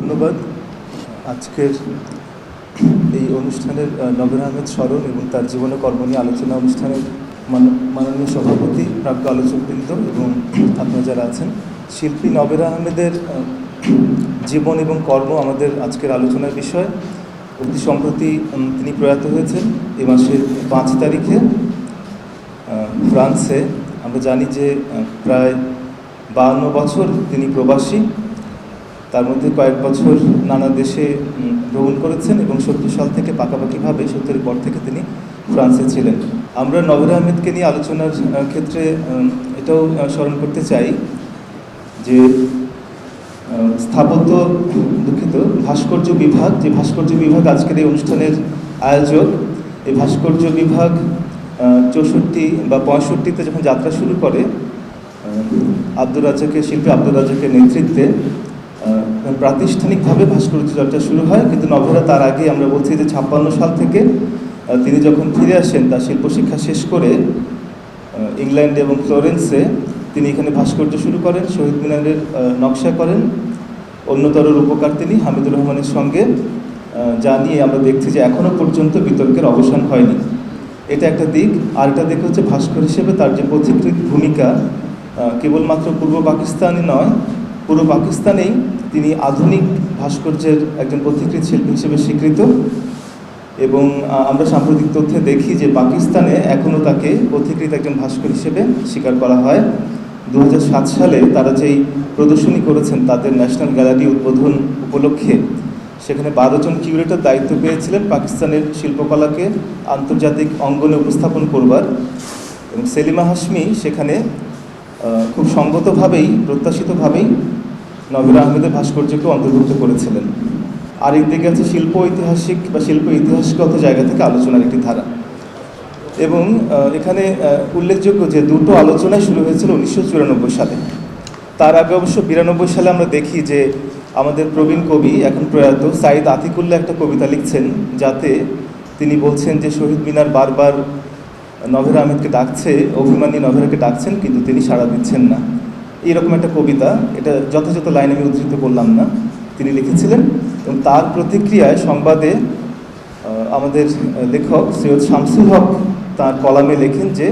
ধন্যবাদ। আজকের এই অনুষ্ঠানের নগর আহমেদ স্মরণ এবং তার জীবনে কর্ম নিয়ে আলোচনা অনুষ্ঠানের মান- মাননীয় সভাপতি প্রাপ্ত আলোচকবৃন্দ এবং আপনারা যারা আছেন, শিল্পী নবের আহমেদের জীবন এবং কর্ম আমাদের আজকের আলোচনার বিষয়। অতি সম্প্রতি তিনি প্রয়াত হয়েছেন এ মাসের পাঁচ তারিখে ফ্রান্সে। আমরা জানি যে প্রায় বাহান্ন বছর তিনি প্রবাসী। তার মধ্যে কয়েক বছর নানা দেশে ভ্রমণ করেছেন এবং সত্তর সাল থেকে পাকাপাকিভাবে সত্তরের পর থেকে তিনি ফ্রান্সে ছিলেন। আমরা নবর আহমেদকে নিয়ে আলোচনার ক্ষেত্রে এটাও স্মরণ করতে চাই যে স্থাপত্য দুঃখিত, ভাস্কর্য বিভাগ, যে ভাস্কর্য বিভাগ আজকের এই অনুষ্ঠানের আয়োজক, এই ভাস্কর্য বিভাগ চৌষট্টি বা পঁয়ষট্টিতে যখন যাত্রা শুরু করে আব্দুর রাজ্জাকের শিল্পী আব্দুর রাজ্জাকের নেতৃত্বে প্রাতিষ্ঠানিকভাবে ভাস্কর্য চর্চা শুরু হয়, কিন্তু নভেরা তার আগে আমরা বলছি যে ছাপ্পান্ন সাল থেকে তিনি যখন ফিরে আসেন, তার শিল্প শিক্ষা শেষ করে ইংল্যান্ড এবং ফ্লোরেন্সে তিনি এখানে ভাস্কর্য শুরু করেন, শহীদ মিনারের নকশা করেন। অন্যতর রূপকার তিনি হামিদুর রহমানের সঙ্গে যা নিয়ে আমরা দেখছি যে এখনও পর্যন্ত বিতর্কের অবসান হয়নি। এটা একটা দিক। আর একটা দিক হচ্ছে ভাস্কর হিসেবে তার যে পথিকৃত ভূমিকা কেবলমাত্র পূর্ব পাকিস্তানে নয় পূর্ব পাকিস্তানেই তিনি আধুনিক ভাস্কর্যের একজন পথিকৃত শিল্পী হিসেবে স্বীকৃত। এবং আমরা সাম্প্রতিক তথ্যে দেখি যে পাকিস্তানে এখনও তাকে পথিকৃত একজন ভাস্কর হিসেবে স্বীকার করা হয়। দু হাজার সাত সালে তারা যেই প্রদর্শনী করেছেন, তাদের ন্যাশনাল গ্যালারি উদ্বোধন উপলক্ষে, সেখানে বারো জন কিউরেটর দায়িত্ব পেয়েছিলেন পাকিস্তানের শিল্পকলাকে আন্তর্জাতিক অঙ্গনে উপস্থাপন করবার। এবং সেলিমা হাসমি সেখানে খুব সঙ্গতভাবেই প্রত্যাশিতভাবেই নবির আহমেদের ভাস্কর্যকে অন্তর্ভুক্ত করেছিলেন। আরেক দিকে আছে শিল্প ঐতিহাসিক বা শিল্প ইতিহাসগত জায়গা থেকে আলোচনার একটি ধারা। এবং এখানে উল্লেখযোগ্য যে দুটো আলোচনায় শুরু হয়েছিল উনিশশো চুরানব্বই সালে। তার আগে অবশ্য বিরানব্বই সালে আমরা দেখি যে আমাদের প্রবীণ কবি এখন প্রয়াত সাইদ আতিকুল্লাহ একটা কবিতা লিখছেন যাতে তিনি বলছেন যে শহীদ মিনার বারবার নভেরা আহমেদকে ডাকছে, অভিমানী নভেরাকে ডাকছেন, কিন্তু তিনি সাড়া দিচ্ছেন না। এইরকম একটা কবিতা, এটা যথাযথ লাইন আমি উদ্ধৃত করলাম না। তিনি লিখেছিলেন, এবং তার প্রতিক্রিয়ায় সংবাদে আমাদের লেখক সৈয়দ শামসুল হক তার কলামে লেখেন যে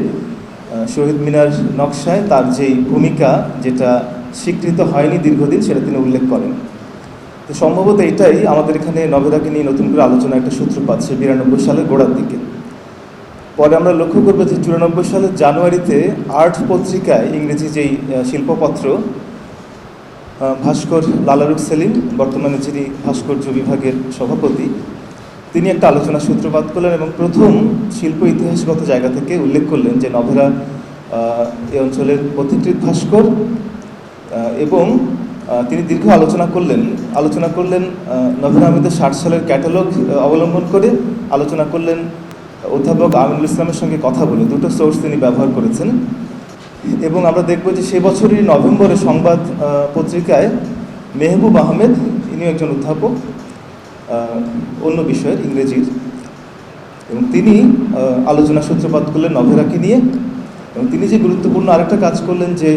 শহীদ মিনার নকশায় তার যেই ভূমিকা যেটা স্বীকৃত হয়নি দীর্ঘদিন, সেটা তিনি উল্লেখ করেন। তো সম্ভবত এটাই আমাদের এখানে নভেরাকে নিয়ে নতুন করে আলোচনা একটা সূত্রপাত, সে বিরানব্বই সালের গোড়ার দিকে। পরে আমরা লক্ষ্য করব যে চুরানব্বই সালের জানুয়ারিতে আর্ট পত্রিকায় ইংরেজি যেই শিল্পপত্র ভাস্কর লালারুক সেলিম, বর্তমানে যিনি ভাস্কর্য বিভাগের সভাপতি, তিনি একটা আলোচনা সূত্রপাত করলেন এবং প্রথম শিল্প ইতিহাসগত জায়গা থেকে উল্লেখ করলেন যে নভেরা এই অঞ্চলের পথিকৃত ভাস্কর এবং তিনি দীর্ঘ আলোচনা করলেন আলোচনা করলেন নভেরা আহমেদের ষাট সালের ক্যাটালগ অবলম্বন করে আলোচনা করলেন অধ্যাপক আমিনুল ইসলামের সঙ্গে কথা বলে। দুটো সোর্স তিনি ব্যবহার করেছেন। এবং আমরা দেখব যে সে বছরই নভেম্বরে সংবাদ পত্রিকায় মেহবুব আহমেদ, ইনিও একজন অধ্যাপক অন্য বিষয়ের ইংরেজির। এবং তিনি আলোচনা সূত্রপাত করলেন নভেরাকে নিয়ে। এবং তিনি যে গুরুত্বপূর্ণ আরেকটা কাজ করলেন যে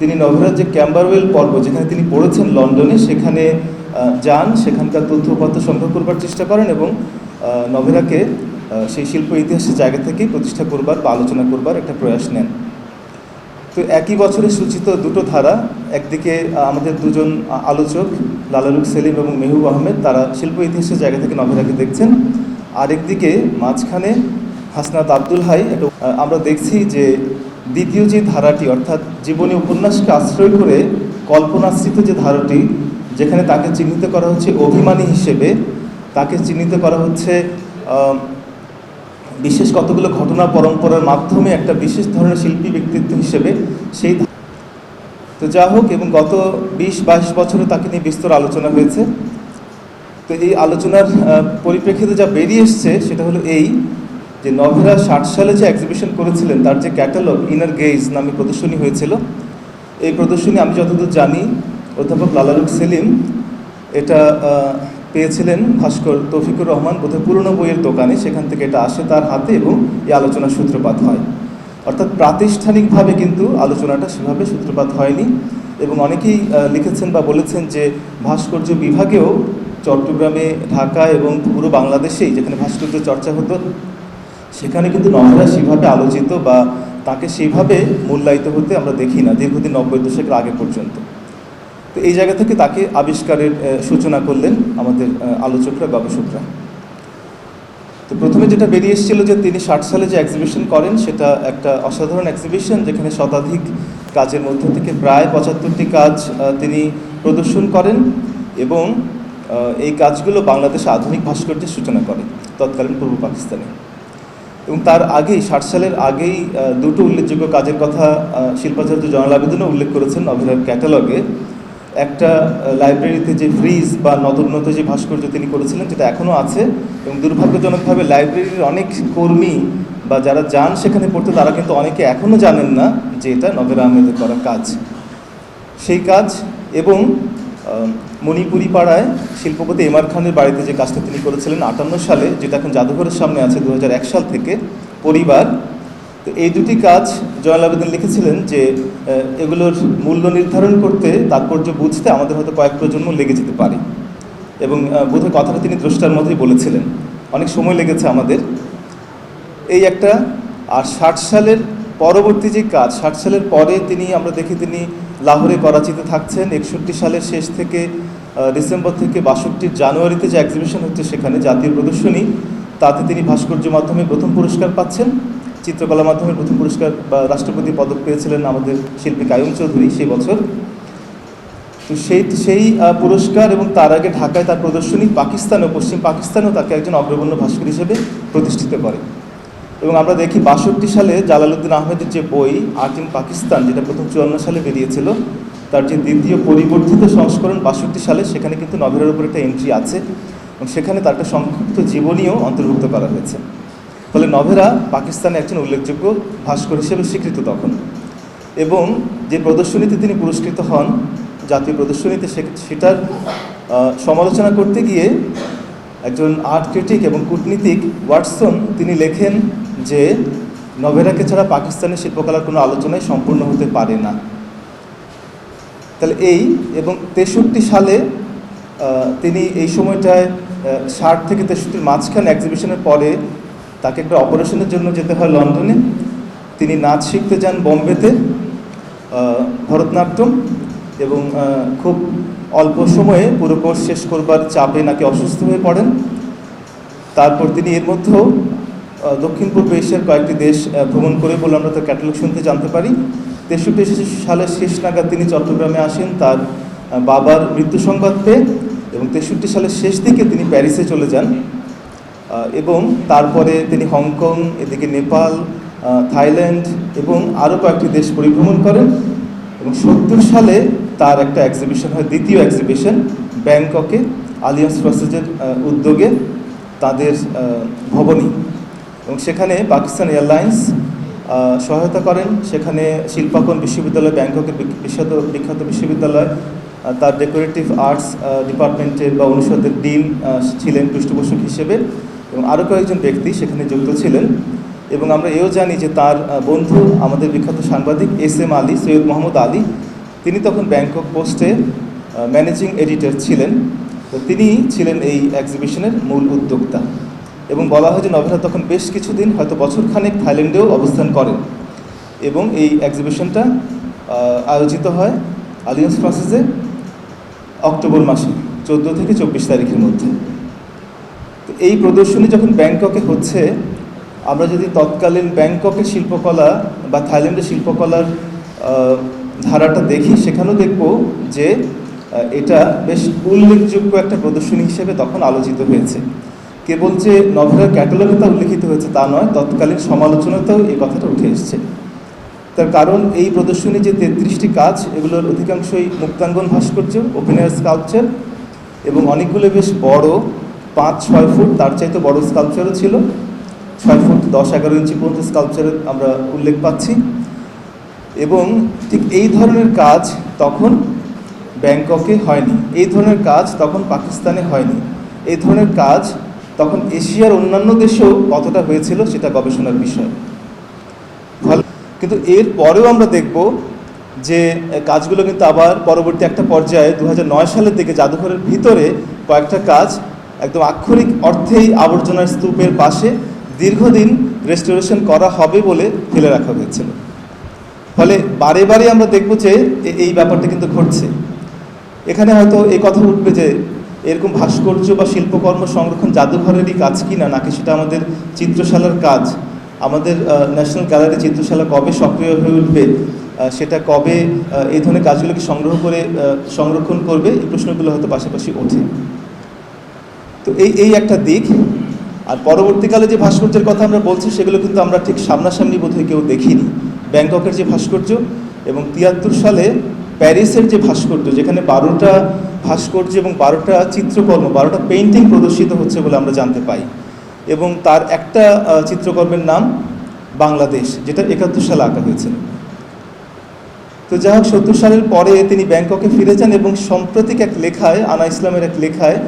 তিনি নভেরার যে ক্যাম্বারওয়েল পর্ব, যেখানে তিনি পড়েছেন লন্ডনে, সেখানে যান, সেখানকার তথ্যপত্র সংগ্রহ করবার চেষ্টা করেন এবং নভেরাকে সেই শিল্প ইতিহাসের জায়গা থেকেই প্রতিষ্ঠা করবার বা আলোচনা করবার একটা প্রয়াস নেন। তো একই বছরে সূচিত দুটো ধারা, একদিকে আমাদের দুজন আলোচক, লালালুক সেলিম এবং মেহবুব আহমেদ, তারা শিল্প ইতিহাসের জায়গা থেকে নভেরাকে দেখছেন। আরেকদিকে, মাঝখানে, হাসনাত আব্দুল হাই আমরা দেখছি যে দ্বিতীয় যে ধারাটি, অর্থাৎ জীবনী উপন্যাসকে আশ্রয় করে কল্পনাশ্রিত যে ধারাটি, যেখানে তাকে চিহ্নিত করা হচ্ছে অভিমানী হিসেবে, তাকে চিহ্নিত করা হচ্ছে বিশেষ কতগুলো ঘটনা পরম্পরার মাধ্যমে একটা বিশেষ ধরনের শিল্পী ব্যক্তিত্ব হিসেবে সেই তো যা হোক, এবং গত বিশ বাইশ বছরে তাকে নিয়ে বিস্তর আলোচনা হয়েছে। তো এই আলোচনার পরিপ্রেক্ষিতে যা বেরিয়ে এসছে সেটা হলো এই যে নভেরা ষাট সালে যে এক্সিবিশন করেছিলেন, তার যে ক্যাটালগ ইনার গেইজ নামে প্রদর্শনী হয়েছিল। এই প্রদর্শনী আমি যতদূর জানি, অধ্যাপক লালারুক সেলিম, এটা পেয়েছিলেন ভাস্কর তৌফিকুর রহমান, বোধহয় পুরনো বইয়ের দোকানে, সেখান থেকে এটা আসে তার হাতে এবং এই আলোচনার সূত্রপাত হয়। অর্থাৎ প্রাতিষ্ঠানিকভাবে কিন্তু আলোচনাটা সেভাবে সূত্রপাত হয়নি এবং অনেকেই লিখেছেন বা বলেছেন যে ভাস্কর্য বিভাগেও চট্টগ্রামে, ঢাকা এবং পুরো বাংলাদেশেই যেখানে ভাস্কর্য চর্চা হতো, সেখানে কিন্তু নভেরা সেভাবে আলোচিত বা তাকে সেভাবে মূল্যায়িত হতে আমরা দেখি না, দীর্ঘদিন নব্বই দশকের আগে পর্যন্ত। তো এই জায়গা থেকে তাকে আবিষ্কারের সূচনা করলেন আমাদের আলোচকরা, গবেষকরা। তো প্রথমে যেটা বেরিয়ে এসেছিল যে তিনি ষাট সালে যে এক্সিবিশন করেন, সেটা একটা অসাধারণ এক্সিবিশন যেখানে শতাধিক কাজের মধ্যে থেকে প্রায় পঁচাত্তরটি কাজ তিনি প্রদর্শন করেন এবং এই কাজগুলো বাংলাদেশে আধুনিক ভাস্কর্যের সূচনা করে, তৎকালীন পূর্ব পাকিস্তানে। এবং তার আগেই, ষাট সালের আগেই দুটো উল্লেখযোগ্য কাজের কথা শিল্পাচার্য জয়নাল আবেদনও উল্লেখ করেছেন নভেলার ক্যাটালগে একটা লাইব্রেরিতে যে ফ্রিজ বা নদোন্নত যে ভাস্কর্য তিনি করেছিলেন, যেটা এখনও আছে এবং দুর্ভাগ্যজনকভাবে লাইব্রেরির অনেক কর্মী বা যারা যান সেখানে পড়তে, তারা কিন্তু অনেকে এখনও জানেন না যে এটা নভেরা আহমেদের করা কাজ। সেই কাজ এবং মণিপুরি পাড়ায় শিল্পপতি এমআর খানের বাড়িতে যে কাজটা তিনি করেছিলেন আটান্ন সালে, যেটা এখন জাদুঘরের সামনে আছে দু হাজার এক সাল থেকে, পরিবার তো এই দুটি কাজ জয়াল আবেদন লিখেছিলেন যে এগুলোর মূল্য নির্ধারণ করতে, তাৎপর্য বুঝতে আমাদের হয়তো কয়েক প্রজন্ম লেগে যেতে পারে। এবং বোধহয় কথাটা তিনি দ্রষ্টার মধ্যেই বলেছিলেন। অনেক সময় লেগেছে আমাদের। এই একটা, আর ষাট সালের পরবর্তী যে কাজ, ষাট সালের পরে তিনি, আমরা দেখি তিনি লাহোরে করাচিতে থাকছেন। একষট্টি সালের শেষ থেকে ডিসেম্বর থেকে বাষট্টির জানুয়ারিতে যে এক্সিবিশন হচ্ছে সেখানে জাতীয় প্রদর্শনী, তাতে তিনি ভাস্কর্য মাধ্যমে প্রথম পুরস্কার পাচ্ছেন। চিত্রকলা মাধ্যমে প্রথম পুরস্কার বা রাষ্ট্রপতি পদক পেয়েছিলেন আমাদের শিল্পী কায়ুম চৌধুরী সেই বছর। তো সেই সেই পুরস্কার এবং তার আগে ঢাকায় তার প্রদর্শনী পাকিস্তান ও পশ্চিম পাকিস্তানেও তাকে একজন অগ্রগণ্য ভাস্কর হিসেবে প্রতিষ্ঠিত করে। এবং আমরা দেখি বাষট্টি সালে জালালউদ্দিন আহমেদের যে বই, আর্ট ইন পাকিস্তান, যেটা প্রথম চুয়ান্ন সালে বেরিয়েছিল, তার যে দ্বিতীয় পরিবর্তিত সংস্করণ বাষট্টি সালে, সেখানে কিন্তু নভেলের উপর একটা এন্ট্রি আছে এবং সেখানে তার একটা সংক্ষিপ্ত জীবনীও অন্তর্ভুক্ত করা হয়েছে। ফলে নভেরা পাকিস্তানে একজন উল্লেখযোগ্য ভাস্কর হিসেবে স্বীকৃত তখন। এবং যে প্রদর্শনীতে তিনি পুরস্কৃত হন, জাতীয় প্রদর্শনীতে সেটার সমালোচনা করতে গিয়ে একজন আর্ট ক্রিটিক এবং কূটনীতিক ওয়াটসন তিনি লেখেন যে, নভেরাকে ছাড়া পাকিস্তানের শিল্পকলার কোনো আলোচনাই সম্পূর্ণ হতে পারে না। তাহলে এই এবং তেষট্টি সালে তিনি এই সময়টায় ষাট থেকে তেষট্টির মাঝখানে এক্সিবিশনের পরে তাকে একটা অপারেশনের জন্য যেতে হয় লন্ডনে। তিনি নাচ শিখতে যান বোম্বেতে ভরতনাট্যম এবং খুব অল্প সময়ে পুরো কোর্স শেষ করবার চাপে নাকি অসুস্থ হয়ে পড়েন। তারপর তিনি এর মধ্যেও দক্ষিণ পূর্ব এশিয়ার কয়েকটি দেশ ভ্রমণ করে বলে আমরা তার ক্যাটালগ শুনতে জানতে পারি। তেষট্টি সালের শেষ নাগাদ তিনি চট্টগ্রামে আসেন তার বাবার মৃত্যু সংবাদ পেয়ে এবং তেষট্টি সালের শেষ দিকে তিনি প্যারিসে চলে যান। এবং তারপরে তিনি হংকং এদিকে নেপাল থাইল্যান্ড এবং আরও কয়েকটি দেশ পরিভ্রমণ করেন। এবং সত্তর সালে তার একটা এক্সিবিশন হয় দ্বিতীয় এক্সিবিশন ব্যাংককে আলিয়ান্স ফ্রসেজের উদ্যোগে তাদের আহ, ভবনী এবং সেখানে পাকিস্তান এয়ারলাইন্স সহায়তা করেন। সেখানে শিল্পাকন বিশ্ববিদ্যালয় ব্যাংককের বিখ্যাত বিখ্যাত বিশ্ববিদ্যালয় তার ডেকোরেটিভ আর্টস ডিপার্টমেন্টের বা অনুষদের ডিন ছিলেন পৃষ্ঠপোষক হিসেবে। এবং আরও কয়েকজন ব্যক্তি সেখানে যুক্ত ছিলেন। এবং আমরা এও জানি যে তার বন্ধু আমাদের বিখ্যাত সাংবাদিক এস এম আলী, সৈয়দ মোহাম্মদ আলী, তিনি তখন ব্যাংকক পোস্টে ম্যানেজিং এডিটর ছিলেন। তো তিনি ছিলেন এই এক্সিবিশনের মূল উদ্যোক্তা। এবং বলা হয় যে নভেরা তখন বেশ কিছুদিন, হয়তো বছরখানেক থাইল্যান্ডেও অবস্থান করেন। এবং এই এক্সিবিশনটা আয়োজিত হয় আলিয়ান্স ফ্রান্সিসে অক্টোবর মাসে, চোদ্দ থেকে চব্বিশ তারিখের মধ্যে। তো এই প্রদর্শনী যখন ব্যাংককে হচ্ছে, আমরা যদি তৎকালীন ব্যাংককের শিল্পকলা বা থাইল্যান্ডের শিল্পকলার ধারাটা দেখি, সেখানেও দেখব যে এটা বেশ উল্লেখযোগ্য একটা প্রদর্শনী হিসেবে তখন আলোচিত হয়েছে। কেবল যে নভেলার ক্যাটালগে তা উল্লেখিত হয়েছে তা নয়, তৎকালীন সমালোচনাতেও এই কথাটা উঠে এসছে। তার কারণ, এই প্রদর্শনী যে তেত্রিশটি কাজ, এগুলোর অধিকাংশই মুক্তাঙ্গন ভাস্কর্য ওপেনার স্কাল্পচার এবং অনেকগুলো বেশ বড় পাঁচ ছয় ফুট, তার চাইতে বড় স্কাল্পচারও ছিল। ছয় ফুট দশ এগারো ইঞ্চি পর্যন্ত স্কাল্পচারের আমরা উল্লেখ পাচ্ছি। এবং ঠিক এই ধরনের কাজ তখন ব্যাংককে হয়নি। এই ধরনের কাজ তখন পাকিস্তানে হয়নি। এই ধরনের কাজ তখন এশিয়ার অন্যান্য দেশেও কতটা হয়েছিল সেটা গবেষণার বিষয়। ফলে কিন্তু এর পরেও আমরা দেখব যে কাজগুলো কিন্তু আবার পরবর্তী একটা পর্যায়ে দু হাজার নয় সালের দিকে জাদুঘরের ভিতরে কয়েকটা কাজ একদম আক্ষরিক অর্থেই আবর্জনার স্তূপের পাশে দীর্ঘদিন রেস্টোরেশন করা হবে বলে ফেলে রাখা হয়েছিল। ফলে বারে বারে আমরা দেখব যে এই ব্যাপারটা কিন্তু ঘটছে। এখানে হয়তো এই কথা উঠবে যে এরকম ভাস্কর্য বা শিল্পকর্ম সংরক্ষণ জাদুঘরেরই কাজ কি না নাকি সেটা আমাদের চিত্রশালার কাজ? আমাদের ন্যাশনাল গ্যালারি চিত্রশালা কবে সক্রিয় হয়ে উঠবে? সেটা কবে এই ধরনের কাজগুলোকে সংগ্রহ করে সংরক্ষণ করবে? এই প্রশ্নগুলো হয়তো পাশাপাশি ওঠে। তো এই এই একটা দিক। আর পরবর্তীকালে যে ভাস্কর্যের কথা আমরা বলছি, সেগুলো কিন্তু আমরা ঠিক সামনাসামনি বোধহয় কেউ দেখিনি। ব্যাংককের যে ভাস্কর্য এবং তিয়াত্তর সালে প্যারিসের যে ভাস্কর্য, যেখানে বারোটা ভাস্কর্য এবং বারোটা চিত্রকর্ম, বারোটা পেইন্টিং প্রদর্শিত হচ্ছে বলে আমরা জানতে পাই। এবং তার একটা চিত্রকর্মের নাম বাংলাদেশ, যেটা একাত্তর সালে আঁকা হয়েছিল। তো যাই হোক, সত্তর সালের পরে তিনি ব্যাংককে ফিরে যান এবং সাম্প্রতিক এক লেখায়, আনা ইসলামের এক লেখায়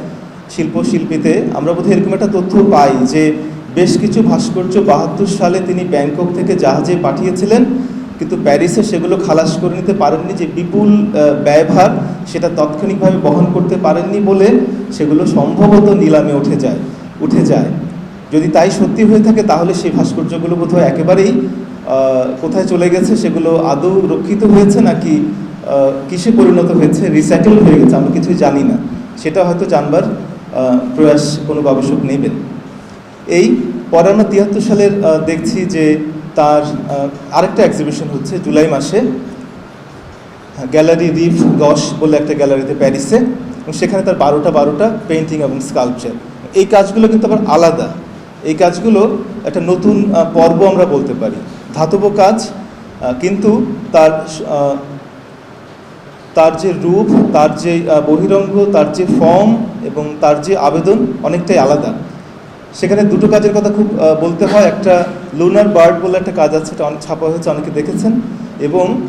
শিল্পশিল্পীতে আমরা বোধহয় এরকম একটা তথ্য পাই যে বেশ কিছু ভাস্কর্য বাহাত্তর সালে তিনি ব্যাংকক থেকে জাহাজে পাঠিয়েছিলেন, কিন্তু প্যারিসে সেগুলো খালাস করে নিতে পারেননি যে বিপুল ব্যয়ভার সেটা তাৎক্ষণিকভাবে বহন করতে পারেননি বলে সেগুলো সম্ভবত নিলামে উঠে যায় উঠে যায়। যদি তাই সত্যি হয়ে থাকে, তাহলে সেই ভাস্কর্যগুলো বোধহয় একেবারেই কোথায় চলে গেছে সেগুলো আদৌ রক্ষিত হয়েছে নাকি কিসে পরিণত হয়েছে রিসাইকেল হয়ে গেছে, আমরা কিছুই জানি না। সেটা হয়তো জানবার প্রয়াস কোনো গবেষক নেবেন। এই পরে তিয়াত্তর সালের দেখছি যে তার আরেকটা এক্সিবিশন হচ্ছে জুলাই মাসে, গ্যালারি রিফ গস বলে একটা গ্যালারিতে প্যারিসে, এবং সেখানে তার বারোটা বারোটা পেন্টিং এবং স্কাল্পচার। এই কাজগুলো কিন্তু আবার আলাদা। এই কাজগুলো একটা নতুন পর্ব আমরা বলতে পারি। ধাতব কাজ কিন্তু তার তার যে রূপ, তার যে বহিরঙ্গ, তার যে ফর্ম এবং তার যে আবেদন অনেকটাই আলাদা। সেখানে দুটো কাজের কথা খুব বলতে হয়। একটা লুনার বার্ড বলে একটা কাজ আছে, এটা অনেক ছাপা হয়েছে, অনেকে দেখেছেন। এবং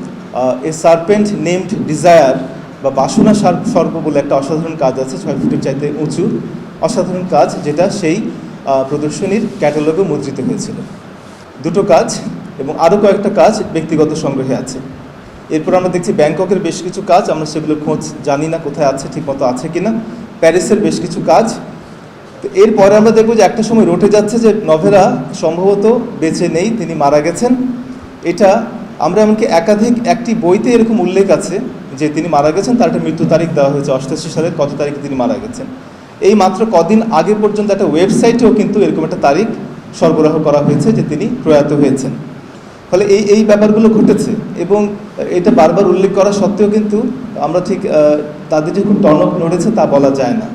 এ সার্পেন্ট নেমড ডিজায়ার বা বাসনা সার- সর্প বলে একটা অসাধারণ কাজ আছে, ছয় ফুটের চাইতে উঁচু। অসাধারণ কাজ যেটা সেই প্রদর্শনীর ক্যাটালগে মুদ্রিত হয়েছিল। দুটো কাজ এবং আরও কয়েকটা কাজ ব্যক্তিগত সংগ্রহে আছে। এরপর আমরা দেখছি ব্যাংককের বেশ কিছু কাজ, আমরা সেগুলো খোঁজ জানি না কোথায় আছে, ঠিকমতো আছে কিনা। প্যারিসের বেশ কিছু কাজ। তো এরপরে আমরা দেখব যে একটা সময় রটে যাচ্ছে যে নভেরা সম্ভবত বেঁচে নেই, তিনি মারা গেছেন। এটা আমরা এমনকি একাধিক একটি বইতে এরকম উল্লেখ আছে যে তিনি মারা গেছেন, তার একটা মৃত্যু তারিখ দেওয়া হয়েছে অষ্টাশি সালের কত তারিখে তিনি মারা গেছেন। এই মাত্র কদিন আগে পর্যন্ত একটা ওয়েবসাইটেও কিন্তু এরকম একটা তারিখ সরবরাহ করা হয়েছে যে তিনি প্রয়াত হয়েছেন। ফলে এই এই ব্যাপারগুলো ঘটেছে। এবং এটা বারবার উল্লেখ করা সত্ত্বেও কিন্তু আমরা ঠিক তাদের যে খুব টনক নড়েছে তা বলা যায় না।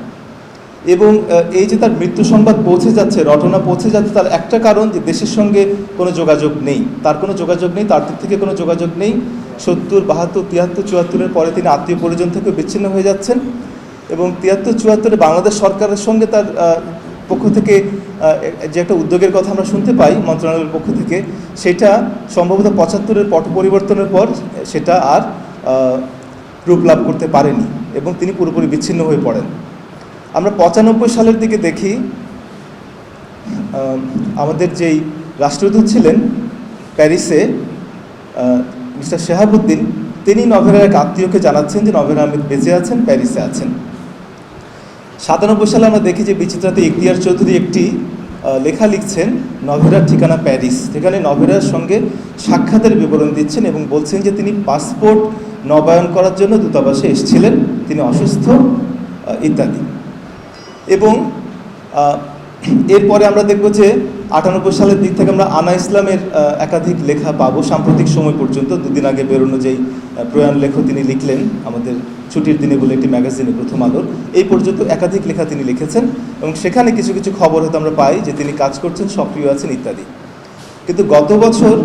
এবং এই যে তার মৃত্যু সংবাদ পৌঁছে যাচ্ছে, রটনা পৌঁছে যাচ্ছে, তার একটা কারণ যে দেশের সঙ্গে কোনো যোগাযোগ নেই। তার কোনো যোগাযোগ নেই, তার দিক থেকে কোনো যোগাযোগ নেই। সত্তর, বাহাত্তর, তিয়াত্তর, চুয়াত্তরের পরে তিনি আত্মীয় পরিজন থেকে বিচ্ছিন্ন হয়ে যাচ্ছেন। এবং তিয়াত্তর, চুয়াত্তরে বাংলাদেশ সরকারের সঙ্গে তার পক্ষ থেকে যে একটা উদ্যোগের কথা আমরা শুনতে পাই মন্ত্রণালয়ের পক্ষ থেকে, সেটা সম্ভবত পঁচাত্তরের পট পরিবর্তনের পর সেটা আর রূপ লাভ করতে পারেনি এবং তিনি পুরোপুরি বিচ্ছিন্ন হয়ে পড়েন। আমরা পঁচানব্বই সালের দিকে দেখি আমাদের যেই রাষ্ট্রদূত ছিলেন প্যারিসে মিস্টার শেহাবুদ্দিন, তিনি নভেরার এক আত্মীয়কে জানাচ্ছেন যে নভেরা আহমেদ বেঁচে আছেন, প্যারিসে আছেন। সাতানব্বই সালে আমরা দেখি যে বিচিত্রাতে ইখতিয়ার চৌধুরী একটি লেখা লিখছেন, নভেরার ঠিকানা প্যারিস। সেখানে নভেরার সঙ্গে সাক্ষাতের বিবরণ দিচ্ছেন এবং বলছেন যে তিনি পাসপোর্ট নবায়ন করার জন্য দূতাবাসে এসেছিলেন, তিনি অসুস্থ ইত্যাদি। এবং এরপরে আমরা দেখব যে আটানব্বই সালের দিক থেকে আমরা আনা ইসলামের একাধিক লেখা পাবো সাম্প্রতিক সময় পর্যন্ত। দুদিন আগে বেরোনো যেই প্রয়াণ লেখ তিনি লিখলেন, আমাদের ছুটির দিনে বলে একটি ম্যাগাজিনে প্রথম আলোর। এই পর্যন্ত একাধিক লেখা তিনি লিখেছেন এবং সেখানে কিছু কিছু খবর হয়তো আমরা পাই যে তিনি কাজ করছেন, সক্রিয় আছেন ইত্যাদি। কিন্তু গত বছর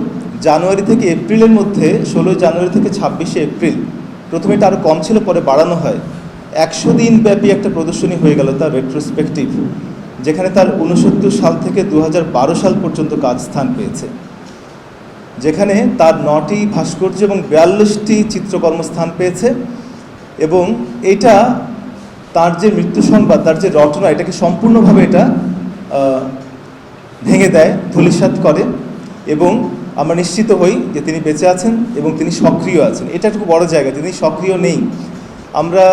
জানুয়ারি থেকে এপ্রিলের মধ্যে, ষোলোই জানুয়ারি থেকে ছাব্বিশে এপ্রিল, প্রথমে এটা আরও কম ছিল, পরে বাড়ানো হয়। একশো দিন ব্যাপী একটা প্রদর্শনী হয়ে গেল তার রেট্রোস্পেকটিভ যেখানে তার উনসত্তর সাল থেকে দু হাজার বারো সাল পর্যন্ত কাজ স্থান পেয়েছে। যেখানে তার নটি ভাস্কর্য এবং বিয়াল্লিশটি চিত্রকর্ম স্থান পেয়েছে এবং এটা তার যে মৃত্যু সংবাদ, তার যে রচনা, এটাকে সম্পূর্ণভাবে এটা ভেঙে দেয়, ধূলিসাৎ করে এবং আমরা নিশ্চিত হই যে তিনি বেঁচে আছেন এবং তিনি সক্রিয় আছেন। এটা একটু বড় জায়গা, তিনি সক্রিয় নেই। আমরা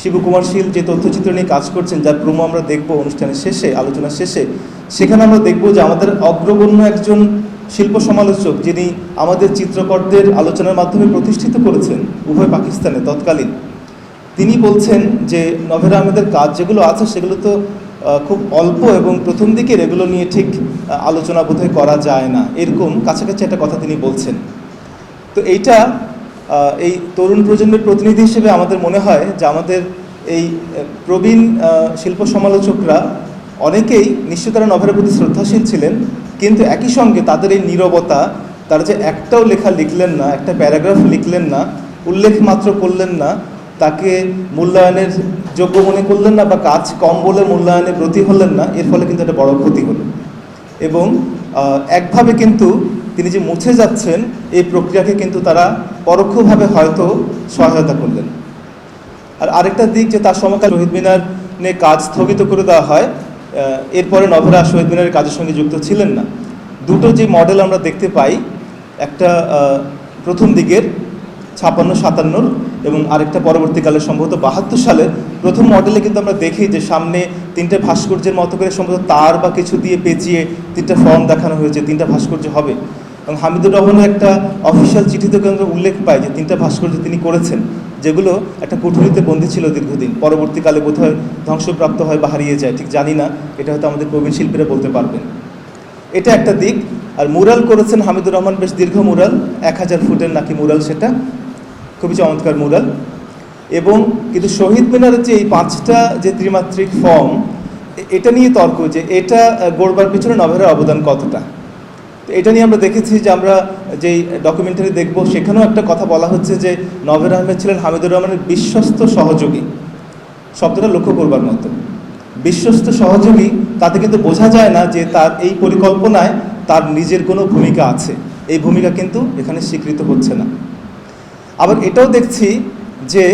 শিবকুমার শীল যে তথ্যচিত্র নিয়ে কাজ করছেন, যার প্রোমো আমরা দেখব অনুষ্ঠানের শেষে আলোচনার শেষে, সেখানে আমরা দেখব যে আমাদের অগ্রগণ্য একজন শিল্প সমালোচক যিনি আমাদের চিত্রকরদের আলোচনার মাধ্যমে প্রতিষ্ঠিত করেছেন, উভয় পাকিস্তানে তৎকালীন। তিনি বলছেন যে, নভেরা আহমেদের কাজ যেগুলো আছে, সেগুলো তো খুব অল্প এবং প্রথম দিকের এগুলো নিয়ে ঠিক আলোচনা বোধহয় করা যায় না। এরকম কাছাকাছি একটা কথা তিনি বলছেন। তো এইটা এই তরুণ প্রজন্মের প্রতিনিধি হিসেবে আমাদের মনে হয় যে আমাদের এই প্রবীণ শিল্প সমালোচকরা অনেকেই নিশ্চয় তারা নভেরার প্রতি শ্রদ্ধাশীল ছিলেন, কিন্তু একই সঙ্গে তাদের এই নীরবতা, তারা যে একটাও লেখা লিখলেন না, একটা প্যারাগ্রাফ লিখলেন না, উল্লেখ মাত্র করলেন না, তাকে মূল্যায়নের যোগ্য মনে করলেন না বা কাজ কম বলে মূল্যায়নে ব্রতী হলেন না, এর ফলে কিন্তু একটা বড় ক্ষতি হলো। এবং একভাবে কিন্তু তিনি যে মুছে যাচ্ছেন, এই প্রক্রিয়াকে কিন্তু তারা পরোক্ষভাবে হয়তো সহায়তা করলেন। আর আরেকটা দিক যে তার সময়কাল শহীদ মিনার নিয়ে কাজ স্থগিত করে দেওয়া হয় এরপরে নভেরা শহীদ মিনারের কাজের সঙ্গে যুক্ত ছিলেন না। দুটো যে মডেল আমরা দেখতে পাই, একটা প্রথম দিকের ছাপান্ন সাতান্নর এবং আরেকটা পরবর্তীকালে সম্ভবত বাহাত্তর সালের প্রথম মডেলে কিন্তু আমরা দেখি যে সামনে তিনটে ভাস্কর্যের মতো করে সম্ভবত তার বা কিছু দিয়ে পেঁচিয়ে তিনটা ফর্ম দেখানো হয়েছে, তিনটা ভাস্কর্য হবে। এবং হামিদুর রহমানের একটা অফিসিয়াল চিঠিতে কিন্তু উল্লেখ পাই যে তিনটা ভাস্কর্য তিনি করেছেন, যেগুলো একটা কুঠুরিতে বন্দী ছিল দীর্ঘদিন। পরবর্তীকালে বোধহয় ধ্বংসপ্রাপ্ত হয় বা হারিয়ে যায়, ঠিক জানি না, এটা হয়তো আমাদের প্রবীণ শিল্পীরা বলতে পারবেন। এটা একটা দিক, আর মুরাল করেছেন হামিদুর রহমান বেশ দীর্ঘ মুরাল, এক হাজার ফুটের নাকি মুরাল সেটা, খুবই চমৎকার মুরাল। এবং কিন্তু শহীদ মিনারের যে এই পাঁচটা যে ত্রিমাত্রিক ফর্ম এটা নিয়ে তর্ক যে এটা গড়বার পিছনে নভেরার অবদান কতটা? এটা নিয়ে আমরা দেখেছি যে আমরা যেই ডকুমেন্টারি দেখব, সেখানেও একটা কথা বলা হচ্ছে যে নভের আহমেদ ছিলেন হামিদুর রহমানের বিশ্বস্ত সহযোগী। শব্দটা লক্ষ্য করবার মতো। বিশ্বস্ত সহযোগী, তাতে কিন্তু বোঝা যায় না যে তার এই পরিকল্পনায় তার নিজের কোনো ভূমিকা আছে। এই ভূমিকা কিন্তু এখানে স্বীকৃত হচ্ছে না। আবার এটাও দেখছি যে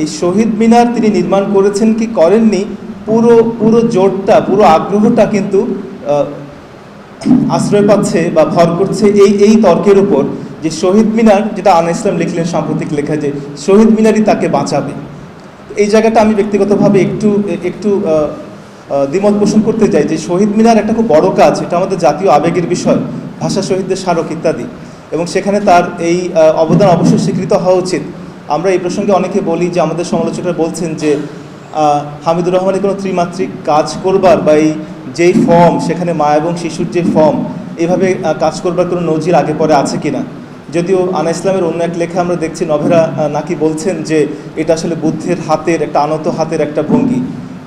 এই শহীদ মিনার তিনি নির্মাণ করেছেন কি করেননি, পুরো পুরো জোরটা, পুরো আগ্রহটা কিন্তু আশ্রয় পাচ্ছে বা ভর করছে এই এই তর্কের উপর যে শহীদ মিনার, যেটা আনা ইসলাম লিখলেন সাম্প্রতিক লেখা যে শহীদ মিনারই তাকে বাঁচাবে। এই জায়গাটা আমি ব্যক্তিগতভাবে একটু একটু দ্বিমত পোষণ করতে চাই যে শহীদ মিনার একটা খুব বড় কাজ, এটা আমাদের জাতীয় আবেগের বিষয়, ভাষা শহীদদের স্মারক ইত্যাদি। এবং সেখানে তার এই অবদান অবশ্যই স্বীকৃত হওয়া উচিত। আমরা এই প্রসঙ্গে অনেকে বলি যে আমাদের সমালোচকরা বলছেন যে হামিদুর রহমানের কোনো ত্রিমাত্রিক কাজ করবার বা এই যেই ফর্ম সেখানে মা এবং শিশুর যে ফর্ম এভাবে কাজ করবার কোনো নজির আগে পরে আছে কি না যদিও আনা ইসলামের অন্য এক লেখা আমরা দেখছি, নভেরা নাকি বলছেন যে এটা আসলে বুদ্ধের হাতের, একটা আনত হাতের একটা ভঙ্গি।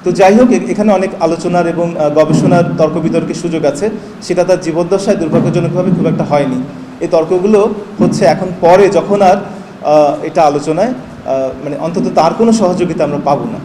তো যাই হোক এখানে অনেক আলোচনার এবং গবেষণার তর্ক বিতর্কের সুযোগ আছে। সেটা তার জীবদ্দশায় দুর্ভাগ্যজনকভাবে খুব একটা হয়নি। এই তর্কগুলো হচ্ছে এখন পরে, যখন আর এটা আলোচনায় মানে অন্তত তার কোনো সহযোগিতা আমরা পাবো না।